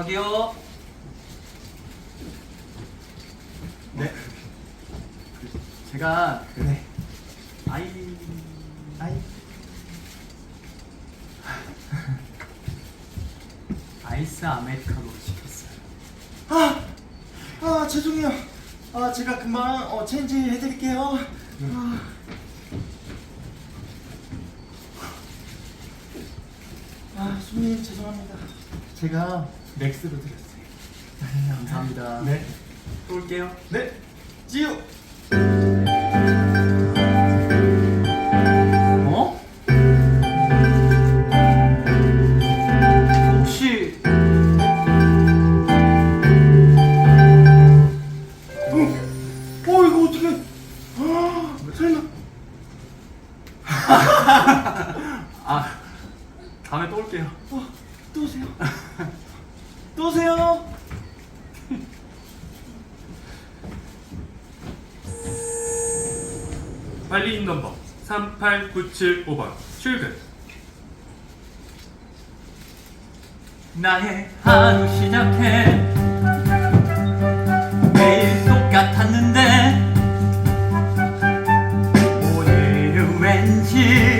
저기요. 네. 제가 그 네. 아이 아이. 아이스 아메리카노 시켰어요. 아, 아 죄송해요. 아 제가 금방 어, 체인지 해드릴게요. 아. 아 손님 죄송합니다. 제가 맥스로 드렸어요. 네, 감사합니다. 네. 또 올게요. 네. 찌우. 어? 혹시 어, 어 이거 어떻게? 아 설마? 아 다음에 또 올게요. 어, 또 오세요. 또 오세요. 관리인 넘버. 38975번. 출근. 나의 하루 시작해. 매일 똑같았는데. 오늘은 왠지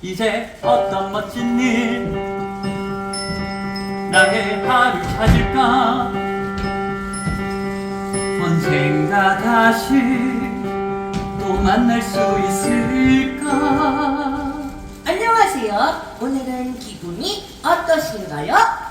이제 어떤 멋진 일 나의 하루 찾을까 언젠가 다시 또 만날 수 있을까 안녕하세요. 오늘은 기분이 어떠신가요?